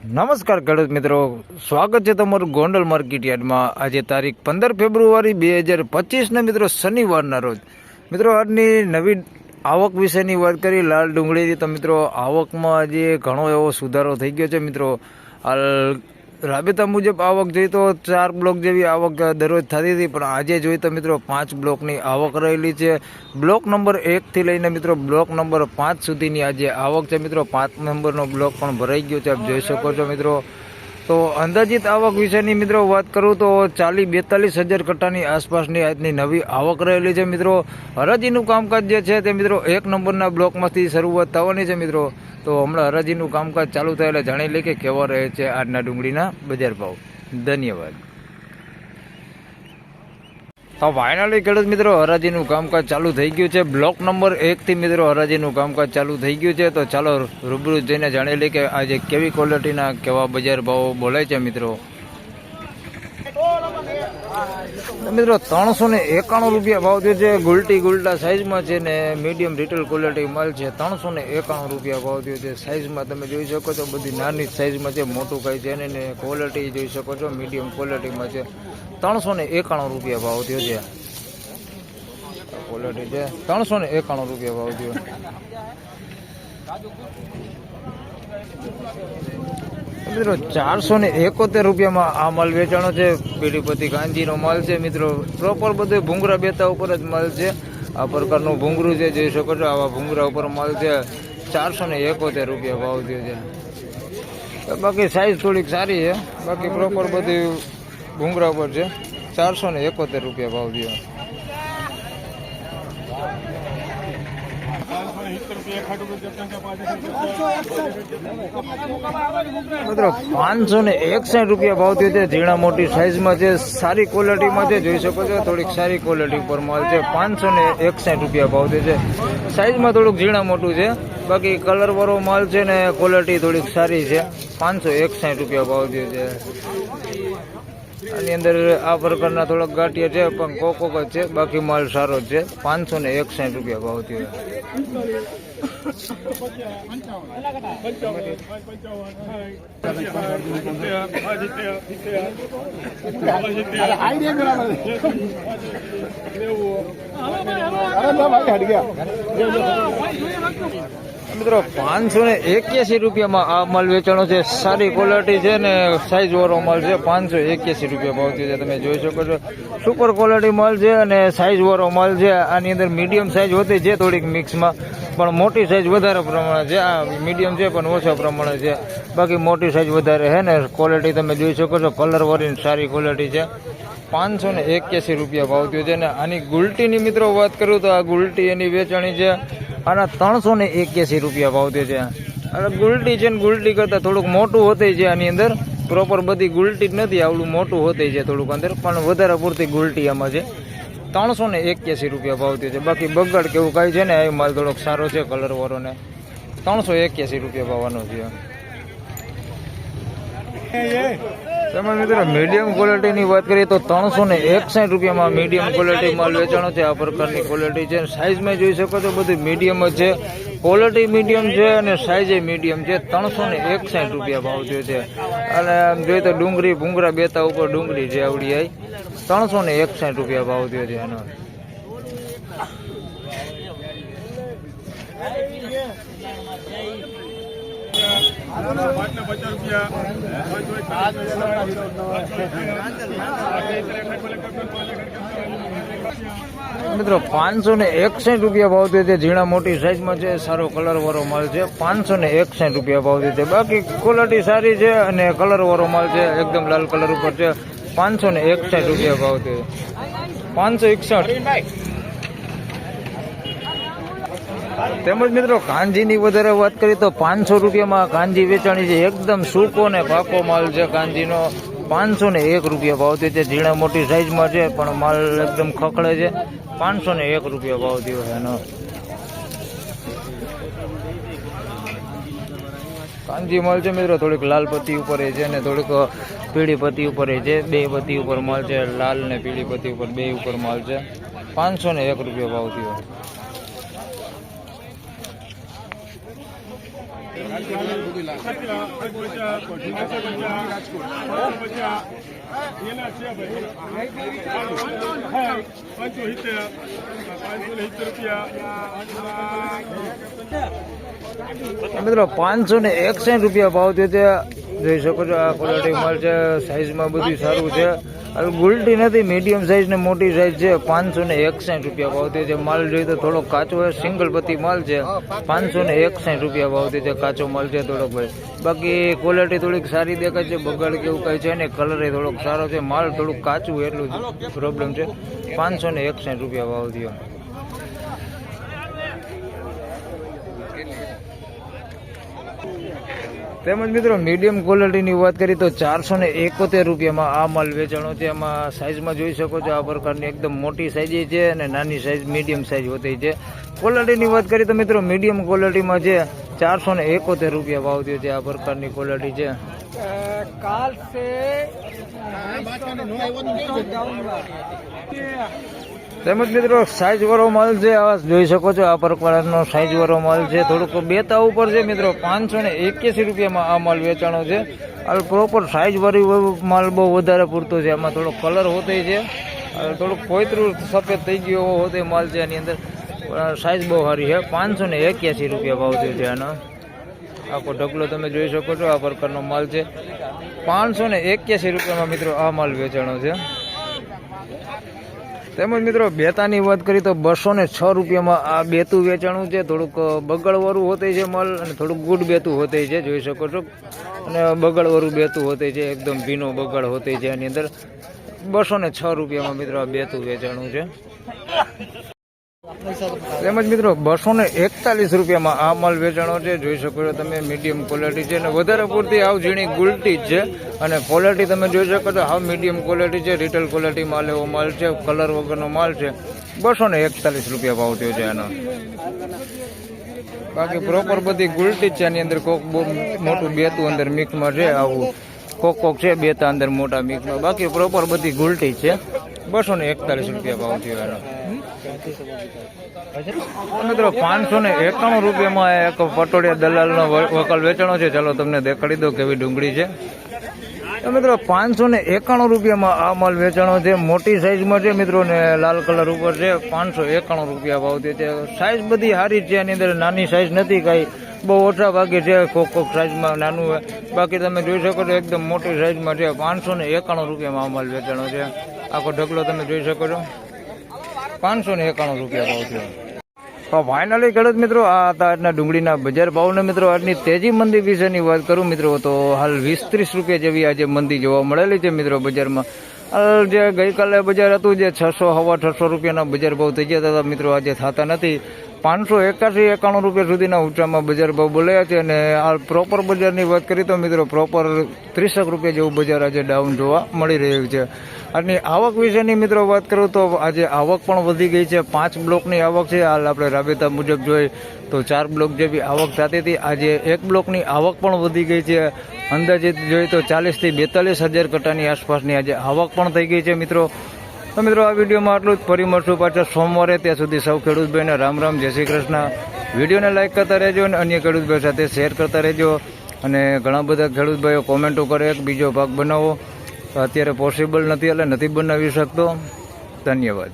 નમસ્કાર ખેડૂત મિત્રો. સ્વાગત છે તમારું ગોંડલ માર્કેટ યાર્ડમાં. આજે તારીખ પંદર ફેબ્રુઆરી બે હજાર પચીસના મિત્રો શનિવારના રોજ. મિત્રો, આજની નવી આવક વિશેની વાત કરી લાલ ડુંગળીની, તો મિત્રો, આવકમાં આજે ઘણો એવો સુધારો થઈ ગયો છે મિત્રો. હાલ રાબેતા મુજબ આવક જોઈએ તો ચાર બ્લોક જેવી આવક દરરોજ થતી હતી, પણ આજે જોઈએ તો મિત્રો પાંચ બ્લોકની આવક રહેલી છે. બ્લોક નંબર એકથી લઈને મિત્રો બ્લોક નંબર પાંચ સુધીની આજે આવક છે. મિત્રો પાંચ નંબરનો બ્લોક પણ ભરાઈ ગયો છે. આપ જોઈ શકો છો મિત્રો. તો અંદાજિત આવક વિશેની મિત્રો વાત કરું તો ચાલી બેતાલીસ હજાર કટ્ટાની આસપાસની આજની નવી આવક રહેલી છે મિત્રો. હરાજીનું કામકાજ જે છે તે મિત્રો એક નંબરના બ્લોકમાંથી શરૂઆત થવાની છે મિત્રો. તો હમણાં હરાજીનું કામકાજ ચાલુ થાય એટલે જાણી લઈએ કે કેવા રહે છે આજના ડુંગળીના બજાર ભાવ. ધન્યવાદ. તો ફાઇનલી ખેડૂત મિત્રો, હરાજીનું કામકાજ ચાલુ થઈ ગયું છે. બ્લોક નંબર એકથી મિત્રો, હરાજીનું કામકાજ ચાલુ થઈ ગયું છે. તો ચાલો રૂબરૂ જઈને જાણી લઈએ કે આજે કેવી ક્વોલિટીના કેવા બજાર ભાવો બોલાય છે મિત્રો તો મિત્રો ત્રણસો ને એકાણું રૂપિયા ભાવ થયો છે. ગુલટી ગુલટા સાઇઝમાં છે ને મીડિયમ રિટેલ ક્વોલિટી માલ છે. ત્રણસો ને એકાણું રૂપિયા ભાવ થયો છે. સાઇઝમાં તમે જોઈ શકો છો, બધી નાની સાઇઝમાં છે, મોટું કાંઈ છે ને ક્વોલિટી જોઈ શકો છો મીડિયમ ક્વોલિટીમાં છે. ત્રણસો ને એકાણું રૂપિયા ભાવ થયો છે. ક્વોલિટી છે. ત્રણસો ને એકાણું રૂપિયા ભાવ થયો. મિત્રો, ચારસો ને એકોતેર રૂપિયામાં આ માલ વેચાણો છે. પીડીપતિ ગાંધીનો માલ છે, મિત્રો. પ્રોપર બધું ભૂંગરા બેતા ઉપર જ માલ છે. આ પ્રકારનું ભૂંગરું છે, જોઈ શકો છો, આવા ભૂંગરા ઉપર માલ છે. ચારસો ને એકોતેર રૂપિયા ભાવ થયો છે. બાકી સાઈઝ થોડીક સારી છે. બાકી પ્રોપર બધી ભૂંગરા ઉપર છે. ચારસો ને એકોતેર રૂપિયા ભાવ થયો. મિત્રો પાંચસો ને એકસાઠ રૂપિયા ભાવ થયો છે. ઝીણા મોટી સાઈઝમાં છે. સારી ક્વોલિટીમાં છે. જોઈ શકો છો, થોડીક સારી ક્વોલિટી પર માલ છે. પાંચસો ને એકસાઠ રૂપિયા ભાવ થયો છે. સાઈઝમાં થોડુંક ઝીણા મોટું છે. બાકી કલરવાળો માલ છે ને ક્વોલિટી થોડીક સારી છે. પાંચસો એકસાઠ રૂપિયા ભાવ થયો છે. આની અંદર આ પ્રકારના થોડાક ગાંઠિયા છે પણ કોકો જ છે બાકી માલ સારો જ છે. પાંચસો ને એકસાઠ રૂપિયા ભાવ થયો. મિત્રો પાંચસો ને એક્યાસી રૂપિયામાં આ માલ વેચાણો છે. સારી ક્વોલિટી છે ને સાઈઝ વાળો માલ છે. પાંચસો એક્યાસી રૂપિયા ભાવતી છે. તમે જોઈ શકો છો. સુપર ક્વોલિટી માલ છે અને સાઈઝ વાળો માલ છે. આની અંદર મીડિયમ સાઈઝ હોતી છે થોડીક મિક્સમાં પણ મોટી સાઈઝ વધારે પ્રમાણે છે. આ મીડિયમ છે પણ ઓછા પ્રમાણે છે. બાકી મોટી સાઈઝ વધારે છે ને ક્વોલિટી તમે જોઈ શકો છો. કલર વાળી સારી ક્વોલિટી છે. પાંચસો ને એક્યાસી રૂપિયા ભાવ થયો છે ને આની ગુલટીની મિત્રો વાત કરું તો આ ગુલટી એની વેચાણી છે. આના ત્રણસો ને એક્યાસી રૂપિયા ભાવ થયો છે. અને ગુલટી છે ને ગુલટી કરતાં થોડુંક મોટું હોતી છે આની અંદર. પ્રોપર બધી ગુલટી જ નથી, આવડું મોટું હોતી છે થોડુંક અંદર. પણ વધારે પૂરતી ગુલટી આમાં છે. ત્રણસો ને એક્યાસી રૂપિયા ભાવ થયો છે. બાકી બગાડ કેવું કાંઈ છે ને એ માલ થોડોક સારો છે કલરવાળો ને. ત્રણસો એક્યાસી રૂપિયા ભાવવાનો છે તેમજ મિત્રો મીડિયમ ક્વોલિટીની વાત કરીએ તો ત્રણસો ને એકસાઠ રૂપિયામાં મીડિયમ ક્વોલિટી માલ વેચાણો છે. આ પ્રકારની ક્વોલિટી છે. સાઇઝમાં જોઈ શકો છો, બધું મીડિયમ જ છે. ક્વોલિટી મીડિયમ છે અને સાઇઝ મીડિયમ છે. ત્રણસો ને એકસાઠ રૂપિયા ભાવ થયો છે. અને આમ જોઈએ તો ડુંગળી ભૂંગરા બેતા ઉપર ડુંગળી જે આવડી આવી ત્રણસો ને એકસાઠ રૂપિયા ભાવ થયો છે એનો. મિત્રો, પાંચસો ને એકસાઠ રૂપિયા ભાવ થયો છે. ઝીણા મોટી સાઈઝમાં છે. સારો કલર વાળો માલ છે. પાંચસો ને એકસઠ રૂપિયા ભાવ થયો છે. બાકી ક્વોલિટી સારી છે અને કલર વાળો માલ છે. એકદમ લાલ કલર ઉપર છે. પાંચસો ને એકસઠ રૂપિયા ભાવ થયો પાંચસો એકસઠ. તેમજ મિત્રો કાંજીની વધારે વાત કરીએ તો પાંચસો રૂપિયામાં કાંજી વેચાણી છે. એકદમ સૂકો ને પાકો માલ છે કાંજીનો પાંચસો ને એક રૂપિયા ભાવ થયો છે. ઝીણા મોટી સાઈઝમાં છે, પણ માલ એકદમ ખખડે છે. પાંચસો ને એક રૂપિયા ભાવ થયો એનો. કાંજી માલ છે મિત્રો, થોડીક લાલ પત્તી ઉપર છે ને થોડીક પીળી પત્તી ઉપર છે. બે પત્તી ઉપર માલ છે, લાલ ને પીળી પત્તી ઉપર બે ઉપર માલ છે. પાંચસો ને એક રૂપિયા ભાવ થયો. સિત્તેર પાંચસો ને સિત્તેર રૂપિયા મિત્રો, પાંચસો ને એકસઠ રૂપિયા ભાવ થયો જોઈ શકો છો, આ ક્વોલિટી માલ છે સાઈઝમાં બધું સારું છે. ગુલટી નથી મીડિયમ સાઇઝ ને મોટી સાઇઝ છે, પાંચસો ને એકસાઠ રૂપિયા ભાવતી છે. માલ જોઈએ તો થોડોક કાચો સિંગલ પતિ માલ છે. પાંચસો ને એકસાઠ રૂપિયા ભાવતી છે, કાચો માલ છે થોડોક ભાઈ. બાકી ક્વોલિટી થોડીક સારી દેખાય છે, બગાડ કેવું કાંઈ છે ને કલર થોડોક સારો છે, માલ થોડુંક કાચું એટલું જ પ્રોબ્લેમ છે. પાંચસો ને એકસાઠ રૂપિયા ભાવ થયો. તેમજ મિત્રો મીડિયમ ક્વોલિટીની વાત કરીએ તો ચારસો ને એકોતેર રૂપિયામાં આ માલ વેચાણો છે. એમાં સાઇઝમાં જોઈ શકો છો આ પ્રકારની એકદમ મોટી સાઇઝ છે અને નાની સાઇઝ મીડિયમ સાઇઝ હોતી છે. ક્વોલિટીની વાત કરીએ તો મિત્રો મીડિયમ ક્વોલિટીમાં છે ચારસો ને એકોતેર રૂપિયા ભાવ થયો છે આ પ્રકારની ક્વોલિટી છે. કાલ તેમજ મિત્રો સાઈઝ વાળો માલ છે આ જોઈ શકો છો, આ પ્રકારનો સાઈઝ વાળો માલ છે. થોડુંક બેતા ઉપર છે મિત્રો, પાંચસો ને એક્યાસી રૂપિયામાં આ માલ વેચાણો છે. હાલ પ્રોપર સાઈઝ વાળી માલ બહુ વધારે પૂરતો છે. આમાં થોડો કલર હોતો છે. થોડુંક કોઈતરું સફેદ થઈ ગયો એવો હોતો માલ છે આની અંદર. સાઈઝ બહુ સારી છે. પાંચસો ને એક્યાસી રૂપિયા ભાવ થયો છે આનો. આખો ઢગલો તમે જોઈ શકો છો, આ પ્રકારનો માલ છે. પાંચસો ને એક્યાસી રૂપિયામાં મિત્રો આ માલ વેચાણો છે. તેમજ મિત્રો, બેતાની વાત કરીએ તો બસો ને છ રૂપિયામાં આ બેતું વેચાણું છે. થોડુંક બગડવાળું હોતે છે મલ અને થોડુંક ગુડ બેતું હોતે છે, જોઈ શકો છો. અને બગડવાળું બેતું હોતે છે, એકદમ ભીનો બગડ હોતે છે એની અંદર. બસો ને છ રૂપિયામાં મિત્રો આ બેતું વેચાણું છે. તેમજ મિત્રો, બસો ને એકતાલીસ રૂપિયામાં આ માલ વેચાણો છે. જોઈ શકો છો તમે મીડિયમ ક્વોલિટી છે અને વધારે પૂરતી આવ ઝીણી ગુલટી છે. અને ક્વોલિટી તમે જોઈ શકો છો, હાવ મીડિયમ ક્વોલિટી છે રિટેલ ક્વોલિટી માલ એવો માલ છે કલર વગરનો માલ છે. બસો ને એકતાલીસ રૂપિયા ભાવ થયો છે એનો બાકી પ્રોપર બધી ગુલટી છે એની અંદર. કોક બહુ મોટું બેતું અંદર મિક્સમાં છે, આવું કોક કોક છે, બેતા અંદર મોટા મિક્સમાં બાકી પ્રોપર બધી ગુલટી છે. બસો ને એકતાલીસ રૂપિયા ભાવ થયો એનો મિત્રો, પાંચસો ને એકાણું રૂપિયામાં એક પટોળિયા દલાલનો વકલ વેચાણો છે. ચાલો તમને દેખાડી દો કેવી ડુંગળી છે. તો મિત્રો, પાંચસો ને એકાણું રૂપિયામાં આ માલ વેચાણો છે. મોટી સાઈઝમાં છે મિત્રો, ને લાલ કલર ઉપર છે. પાંચસો એકાણું રૂપિયા ભાવ છે. સાઈઝ બધી સારી છે. એની અંદર નાની સાઈઝ નથી કાંઈ. બહુ ઓછા ભાગે છે. કોક કોક સાઈઝમાં નાનું હોય. બાકી તમે જોઈ શકો છો, એકદમ મોટી સાઈઝમાં છે. પાંચસો ને એકાણું રૂપિયામાં આ માલ વેચાણો છે. આખો ઢગલો તમે જોઈ શકો છો. પાંચસો ને એકાણું રૂપિયા ભાવ થયો. તો ફાઇનલી ખેડૂત મિત્રો, આ હતા આજના ડુંગળીના બજાર ભાવને મિત્રો, આજની તેજી મંદી વિશેની વાત કરું મિત્રો, તો હાલ વીસ ત્રીસ રૂપિયા જેવી આજે મંદી જોવા મળેલી છે મિત્રો બજારમાં. જે ગઈકાલે બજાર હતું, જે છસો, હવા છસો રૂપિયાના બજાર ભાવ થઈ ગયા હતા મિત્રો આજે થતા નથી. પાંચસો એકાસી એકાણું રૂપિયા સુધીના ઊંચામાં બજાર ભાવ બોલાયા છે અને આ પ્રોપર બજારની વાત કરીએ તો મિત્રો પ્રોપર ત્રીસેક રૂપિયા જેવું બજાર આજે ડાઉન જોવા મળી રહ્યું છે. આજની આવક વિશેની મિત્રો વાત કરું તો આજે આવક પણ વધી ગઈ છે. પાંચ બ્લોકની આવક છે. હાલ આપણે રાબેતા મુજબ જોઈએ તો ચાર બ્લોક જેવી આવક થતી હતી. આજે એક બ્લોકની આવક પણ વધી ગઈ છે. અંદાજિત જોઈએ તો ચાલીસથી બેતાલીસ હજાર કટ્ટાની આસપાસની આજે આવક પણ થઈ ગઈ છે મિત્રો. તો મિત્રો, આ વિડીયોમાં આટલું જ. ફરી મળશું પાછા સોમવારે. ત્યાં સુધી સૌ ખેડૂતભાઈને રામ રામ. જય શ્રી કૃષ્ણ. વિડીયોને લાઇક કરતા રહેજો અને અન્ય ખેડૂતભાઈ સાથે શેર કરતા રહેજો. અને ઘણા બધા ખેડૂતભાઈઓ કોમેન્ટો કરે, એક બીજો ભાગ બનાવો. અત્યારે પોસિબલ નથી એટલે નથી બનાવી શકતો. ધન્યવાદ.